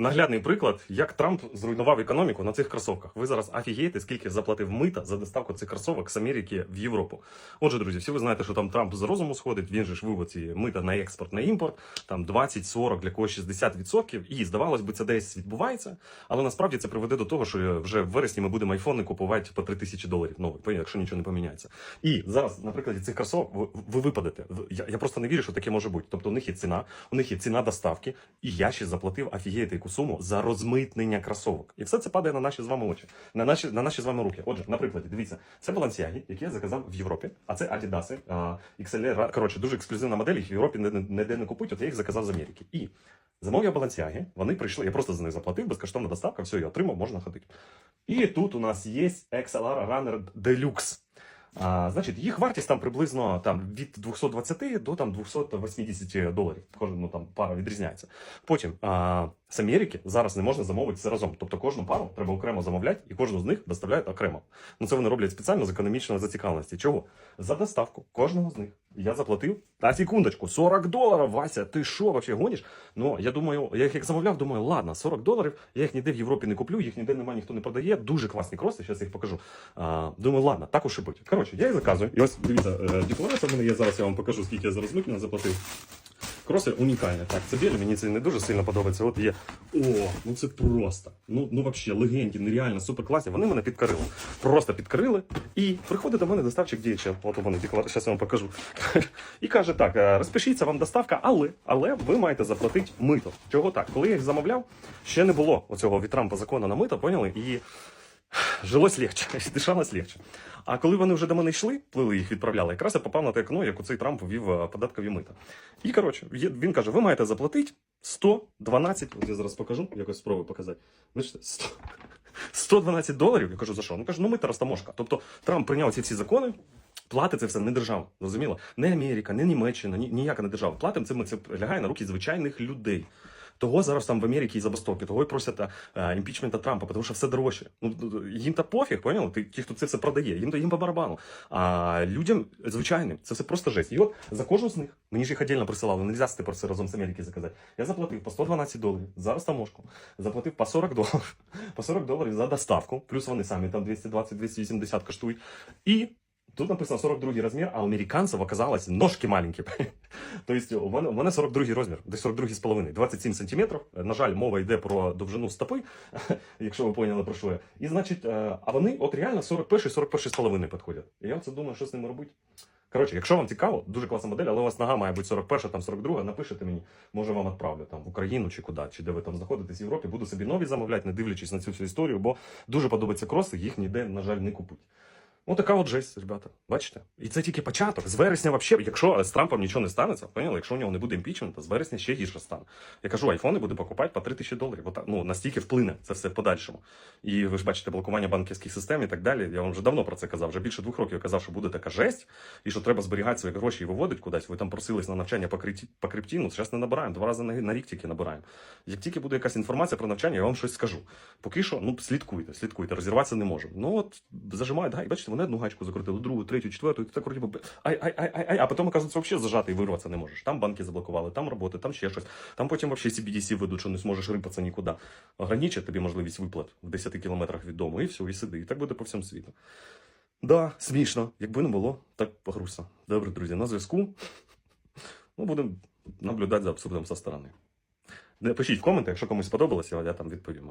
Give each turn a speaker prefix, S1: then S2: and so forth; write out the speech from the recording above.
S1: Наглядний приклад, як Трамп зруйнував економіку на цих кросовках. Ви зараз офігієте, скільки заплатив мита за доставку цих кросовок з Америки в Європу. Отже, друзі, всі ви знаєте, що там Трамп з розуму сходить. Він же ж вивод ці мита на експорт, на імпорт, там 20, 40, для когось 60%. І здавалось би, це десь відбувається. Але насправді це приведе до того, що вже в вересні ми будемо айфони купувати по 3 тисячі доларів нових, якщо нічого не поміняється. І зараз, на прикладі цих кросовок, ви, ви випадете. Я, я просто не вірю, що таке може бути. Тобто у них є ціна, у них є ціна доставки, і я ще заплатив офігієте яку суму за розмитнення кросовок. І все це падає на наші з вами очі, на наші, на наші з вами руки. Отже, на прикладі, дивіться, це Balenciaga, які я заказав в Європі, а це Adidas, а, XLR, коротше, дуже ексклюзивна модель, їх в Європі ніде не, купують, от я їх заказав з Америки. І замовив я Balenciaga, вони прийшли, я просто за них заплатив, безкоштовна доставка, все, я отримав, можна ходити. І тут у нас є XLR Runner Deluxe. А, значить, їх вартість там приблизно там, від 220 до там, 280 доларів. Кожен ну, там, пара відрізняється. Потім а, з Америки зараз не можна замовити це разом. Тобто кожну пару треба окремо замовляти, і кожну з них доставляють окремо. Ну це вони роблять спеціально з економічної зацікавленості. Чого? За доставку кожного з них я заплатив та секундочку 40 доларів. Вася, ти що вообще гониш? Ну я думаю, я їх як замовляв, думаю, ладно, 40 доларів. Я їх ніде в Європі не куплю, їх ніде немає, ніхто не продає. Дуже класні кроси. Зараз їх покажу. А, думаю, ладно, так уж і будь. Коротше, я їх заказую. І ось дивіться, е, декларація в мене є. Зараз я вам покажу, скільки я зараз заплатив. Кроси унікальні. Так, це білі, мені це не дуже сильно подобається. От є. О, ну це просто. Ну, ну вообще, легенді, нереально, супер класні. Вони мене підкорили. Просто підкорили. І приходить до мене доставчик діяча. От мене декларація, зараз я вам покажу. І каже: так, е, розпишіться вам доставка, але, але ви маєте заплатити мито. Чого так? Коли я їх замовляв, ще не було оцього від Трампа закону на мито, поняли? І жилось легче, дишалось легче. А коли вони вже до мене йшли, плили їх відправляли, якраз я попав на те окно, як у цей Трамп ввів е, податкові мита. І коротше, він каже: ви маєте заплатити 112, от я зараз покажу, якось спробую показати. Бачите, 100, 112 доларів. Я кажу, за що? Ну каже, ну мита розтаможка. Тобто Трамп прийняв ці всі закони. Платить це все не держава, зрозуміло? Не Америка, не Німеччина, ні, ніяка не держава. Платимо це, ми- це лягає на руки звичайних людей. Того зараз там в Америці і забастовки, того і просять е, імпічмента Трампа, тому що все дорожче. Ну їм та пофіг, поняли? Ти ті, хто це все продає, їм то їм по барабану. А людям звичайним це все просто жесть. І от за кожну з них мені ж їх отдельно присилали, нельзя це просто разом з Америки заказати. Я заплатив по 112 доларів за розтаможку, заплатив по 40 доларів, по 40 доларів за доставку, плюс вони самі там 220-280 коштують. І Тут написано 42 розмір, а у американців оказалось ножки маленькі. тобто у мене, у мене 42 розмір, десь 42 з половиною, 27 сантиметрів. На жаль, мова йде про довжину стопи, якщо ви поняли про що я. І значить, е, а вони от реально 41 41 з половиною підходять. І я оце думаю, що з ними робити. Коротше, якщо вам цікаво, дуже класна модель, але у вас нога має бути 41, там 42, напишете мені, може вам відправлю там в Україну чи куди, чи де ви там знаходитесь в Європі. Буду собі нові замовляти, не дивлячись на цю всю історію, бо дуже подобаються кроси, їх ніде, на жаль, не купуть. Ну, така от жесть, ребята. Бачите? І це тільки початок. З вересня, взагалі, якщо з Трампом нічого не станеться, поняли? Якщо у нього не буде імпічменту, з вересня ще гірше стане. Я кажу, айфони буде покупати по 3 тисячі доларів. От, ну, настільки вплине це все в подальшому. І ви ж бачите, блокування банківських систем і так далі. Я вам вже давно про це казав. Вже більше двох років я казав, що буде така жесть, і що треба зберігати свої гроші і виводити кудись. Ви там просились на навчання по крипті, по крипті, ну зараз не набираємо, два рази на, рік тільки набираємо. Як тільки буде якась інформація про навчання, я вам щось скажу. Поки що, ну слідкуйте, слідкуйте, розірватися не можемо. Ну от зажимають, гай, бачите, вони одну гачку закрутили, другу, третю, четверту, і ти так вроді ай, ай, ай, ай, ай, а потім, оказується, взагалі зажати і вирватися не можеш. Там банки заблокували, там роботи, там ще щось. Там потім взагалі CBDC ведуть, що не зможеш рипатися нікуди. Ограничать тобі можливість виплат в 10 кілометрах від дому, і все, і сиди. І так буде по всьому світу. Да, смішно. Якби не було, так погрусно. Добре, друзі, на зв'язку. Ну, будемо наблюдати за абсурдом со сторони. Напишіть в коментах, якщо комусь сподобалося, я там відповім.